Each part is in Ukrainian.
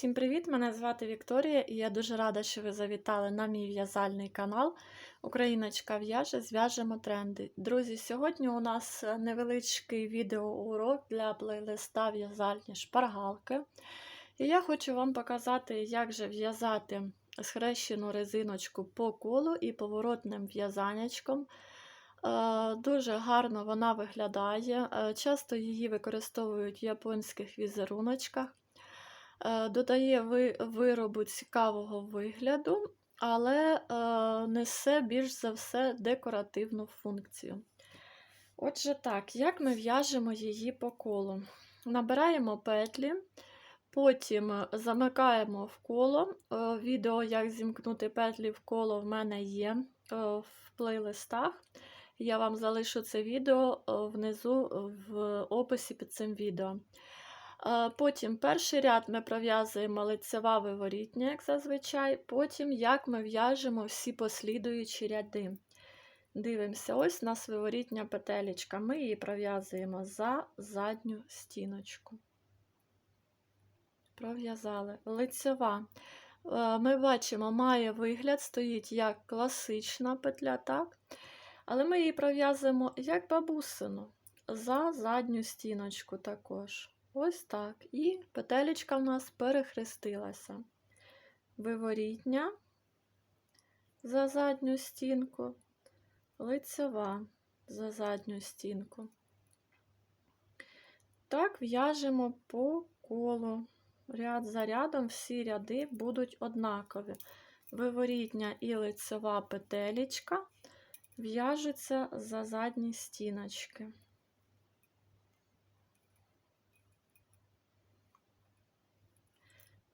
Всім привіт! Мене звати Вікторія, і я дуже рада, що ви завітали на мій в'язальний канал Україночка в'яже, зв'яжемо тренди. Друзі, сьогодні у нас невеличкий відеоурок для плейлиста в'язальні шпаргалки. І я хочу вам показати, як же в'язати схрещену резиночку по колу і поворотним в'язаннячком. Е, Дуже гарно вона виглядає. Е, Часто її використовують в японських візеруночках. Е, Додає ви- виробу цікавого вигляду, але е, несе більш за все декоративну функцію. Отже, так, як ми в'яжемо її по колу? Набираємо петлі, потім замикаємо в коло. Е, Відео, як зімкнути петлі в коло, в мене є е, в плейлистах. Я вам залишу це відео е, внизу в описі під цим відео. Е, Потім перший ряд ми пров'язуємо лицева виворітня, як зазвичай. Потім як ми в'яжемо всі послідуючі ряди. Дивимося, ось у нас виворітня петелечка. Ми її пров'язуємо за задню стіночку. Пров'язали. Лицева. Е, Ми бачимо, має вигляд, стоїть як класична петля, так? Але ми її пров'язуємо як бабусину за задню стіночку також. Ось так. І петелечка в нас перехрестилася. Виворітня за задню стінку, лицева за задню стінку. Так в'яжемо по колу. Ряд за рядом всі ряди будуть однакові. Виворітня і лицева петелечка в'яжуться за задні стіночки.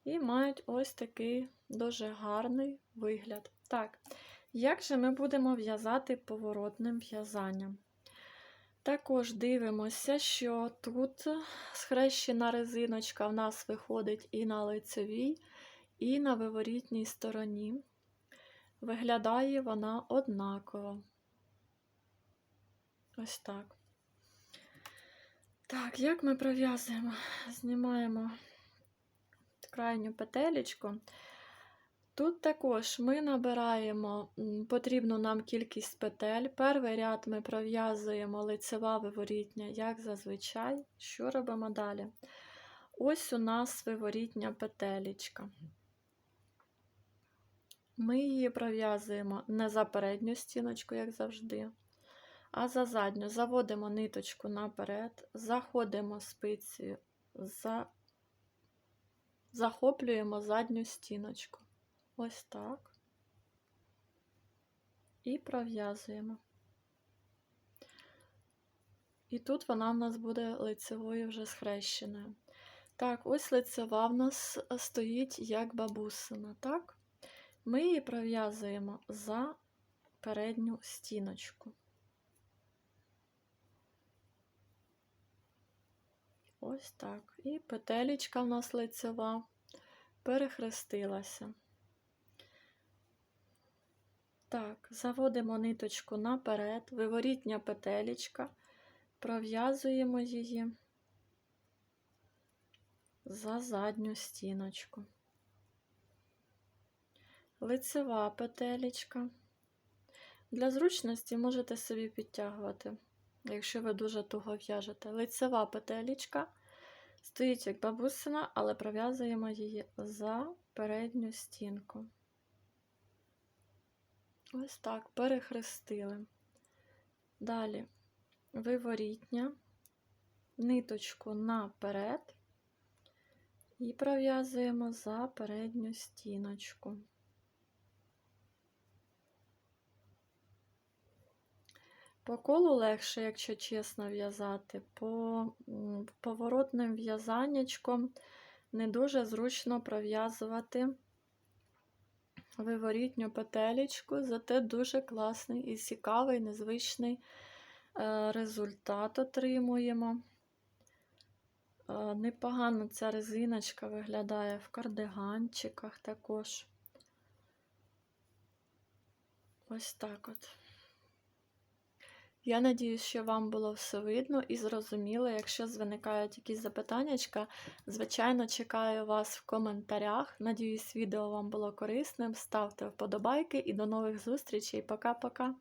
І мають ось такий дуже гарний вигляд. Так, як же ми будемо в'язати поворотним в'язанням? Також дивимося, що тут схрещена резиночка в нас виходить і на лицевій, і на виворітній стороні. Виглядає вона однаково. Ось так. Так, як ми пров'язуємо? Знімаємо крайню петелечку. Тут також ми набираємо потрібну нам кількість петель. Перший ряд ми пров'язуємо лицева виворітня, як зазвичай. Що робимо далі? Ось у нас виворітня петелечка. Ми її пров'язуємо не за передню стіночку, як завжди, а за задню. Заводимо ниточку наперед, заходимо спицею, за... захоплюємо задню стіночку. Ось так. І пров'язуємо. І тут вона в нас буде лицевою вже схрещеною. Так, ось лицева в нас стоїть як бабусина, так? Ми її пров'язуємо за передню стіночку. Ось так. І петелечка в нас лицева перехрестилася. Так, заводимо ниточку наперед, виворітня петелечка, пров'язуємо її за задню стіночку. Лицева петелечка. Для зручності можете собі підтягувати, якщо ви дуже туго в'яжете. Лицева петелечка стоїть як бабусина, але пров'язуємо її за передню стінку. Ось так, перехрестили. Далі виворітня, ниточку наперед і пров'язуємо за передню стіночку. По колу легше, якщо чесно, в'язати, по поворотним в'язаннячком не дуже зручно пров'язувати виворітню петелечку, зате дуже класний і цікавий, незвичний е, результат отримуємо. Е, непогано ця резиночка виглядає в кардиганчиках також. Ось так от. Я надіюсь, що вам було все видно і зрозуміло. Якщо виникають якісь запитаннячка, звичайно, чекаю вас в коментарях. Надіюсь, відео вам було корисним. Ставте вподобайки і до нових зустрічей. Пока-пока!